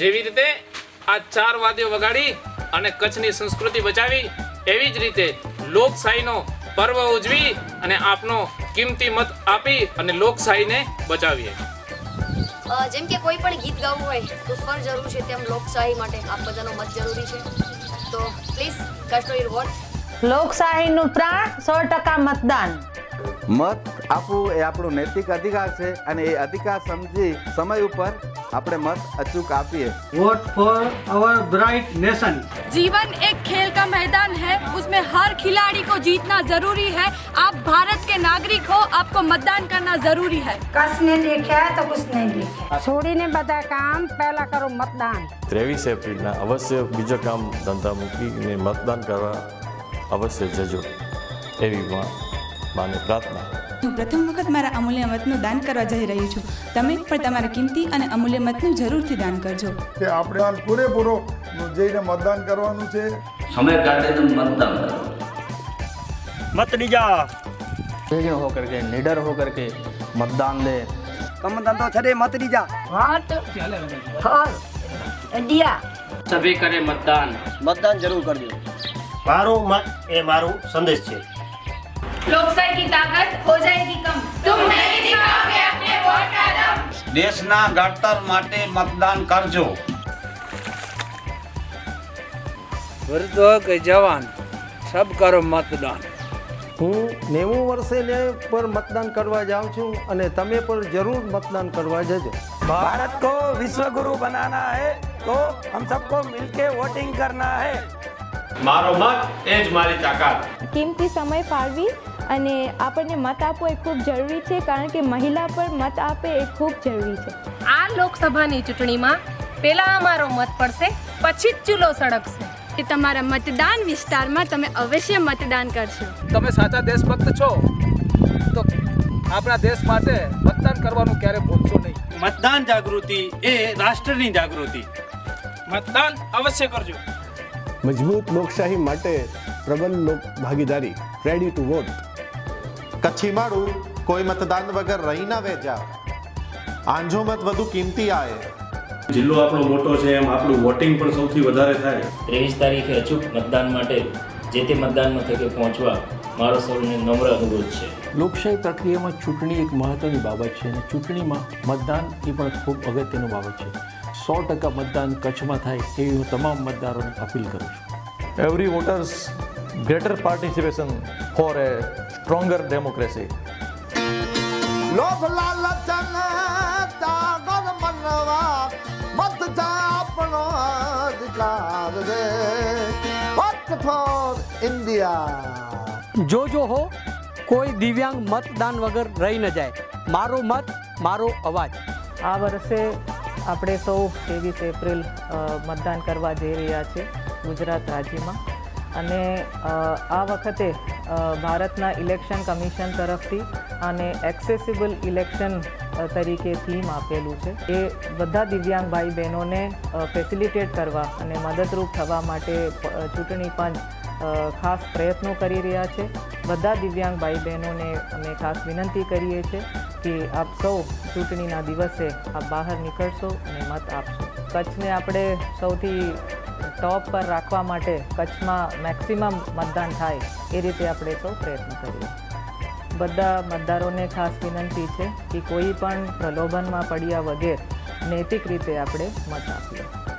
જેવી રીતે આ ચાર વાદ્યો વગાડી અને કચ્છની સંસ્કૃતિ બચાવી એવી જ રીતે લોકશાહીનો પર્વ ઉજવી અને આપનો કિંમતી મત આપી અને લોકશાહીને બચાવીએ. જેમ કે કોઈ પણ ગીત ગાવું હોય તો સ્વર જરૂર છે તેમ લોકશાહી માટે આપ બધાનો મત જરૂરી છે. તો પ્લીઝ કાસ્ટ યોર વોટ લોકશાહીનું પ્રાણ સો ટકા મતદાન. મત આપવું એ આપણો નૈતિક અધિકાર છે અને એ અધિકાર સમજી સમય ઉપર આપણે મત અચૂક આપીએ vote for our bright nation जीवन एक खेल का मैदान है उसमें हर खिलाड़ी को जीतना जरूरी है आप भारत के नागरिक हो आपको मतदान करना जरूरी है કસ ને દેખ્યા તો કુછ નહીં દેખ્યા છોડીને બધા કામ પહેલા કરો મતદાન ત્રેવીસ એપ્રિલના અવશ્ય બીજા કામ ધંધા મૂકીને મતદાન કરવા અવશ્ય જજો એવી મા- માને પ્રાર્થના હું પ્રથમ વખત મારા અમૂલ્ય મતનું દાન કરવા જઈ રહી છું. તમે પણ તમારા કિંમતી અને અમૂલ્ય મતનું જરૂરથી દાન કરજો. કે આપણે પૂરેપૂરો જઈને મતદાન કરવાનું છે. સમય કાઢીને મતદાન કરો. મત દીજા ભેગણ હો કરકે લીડર હો કરકે મતદાન દે. કમ ધંધો છડે મત દીજા હાટ. અડિયા સભી કરે મતદાન. મતદાન જરૂર કરજો. મારો મત એ મારો સંદેશ છે. લોકશાહી કી તાકાત હો જાયેગી કમ. તુમ નહીં દિખાઓગે અપને વોટ કા દમ? દેશના ઘડતર માટે મતદાન કરજો. વૃદ્ધો કે જવાન સબ કરો મતદાન. હું નેવું વર્ષે પર મતદાન કરવા જાઉં છું અને તમે પણ જરૂર મતદાન કરવા જજો. ભારત કો વિશ્વગુરુ બનાના હે તો હમ સબકો મિલકે વોટિંગ કરના હે. મારો મત એ જ મારી તાકાત. કિંમતી સમય ફાળવી અને આપણને મત આપવો એ ખૂબ જરૂરી છે કારણ કે મહિલા પર મત આપે એ ખૂબ જરૂરી છે. આ લોકસભાની ચૂંટણીમાં પહેલા અમારો મત પડશે પછી જ ચૂલો સળગશે. કે તમારા મતદાન વિસ્તારમાં તમે અવશ્ય મતદાન કરશો. તમે સાચા દેશભક્ત છો તો આપણા દેશ માટે મતદાન કરવાનું ક્યારે ભૂલશો નહીં. મતદાન જાગૃતિ એ રાષ્ટ્રની જાગૃતિ. મતદાન અવશ્ય કરજો. મજબૂત લોકશાહી માટે પ્રબલ લોક ભાગીદારી રેડી ટુ વોટ કચ્છી માળું કોઈ મતદાન વગર રહી ના વેચા. આંજો મત વધુ કિંમતી આવે જિલ્લો આપણો મોટો છે એમ આપણું વોટિંગ પણ સૌથી વધારે થાય. ત્રેવીસ તારીખે અચૂક મતદાન માટે જે તે મતદાન મથકે પહોંચવા મારો સૌને નમ્ર અનુરોધ છે. લોકશાહી પ્રક્રિયામાં ચૂંટણી એક મહત્વની બાબત છે અને ચૂંટણીમાં મતદાન એ પણ ખૂબ અગત્યનું બાબત છે. સો ટકા મતદાન કચ્છમાં થાય એવી હું તમામ મતદારોને અપીલ કરું છું. Every voters greater participation for a stronger democracy લોભ લાલચન તાગર મનવા મત જાપણો અધિકાર રે વોટ ફોર ઇન્ડિયા જો જો હો કોઈ દિવ્યાંગ મતદાન વગર રહી ન જાય. મારો મત મારો અવાજ. આ વર્ષે આપણે સૌ ત્રેવીસ એપ્રિલ મતદાન કરવા જઈ રહ્યા છે ગુજરાત રાજ્યમાં. અને આ વખતે ભારતના ઇલેક્શન કમિશન તરફથી અને એક્સેસિબલ ઇલેક્શન તરીકે થીમ આપેલું છે. એ બધા દિવ્યાંગ ભાઈ બહેનોને ફેસિલિટેટ કરવા અને મદદરૂપ થવા માટે ચૂંટણી પંચ ખાસ પ્રયત્નો કરી રહ્યા છે. બધા દિવ્યાંગ ભાઈ બહેનોને અમે ખાસ વિનંતી કરીએ છીએ કે આપ સૌ ચૂંટણીના દિવસે આપ બહાર નીકળશો અને મત આપશો. કચ્છને આપણે સૌથી ટોપ પર રાખવા માટે કચ્છમાં મેક્સિમમ મતદાન થાય એ રીતે આપણે સૌ પ્રયત્ન કરીએ. બધા મતદારોને ખાસ વિનંતી છે કે કોઈ પણ પ્રલોભનમાં પડ્યા વગેરે નૈતિક રીતે આપણે મત આપીએ.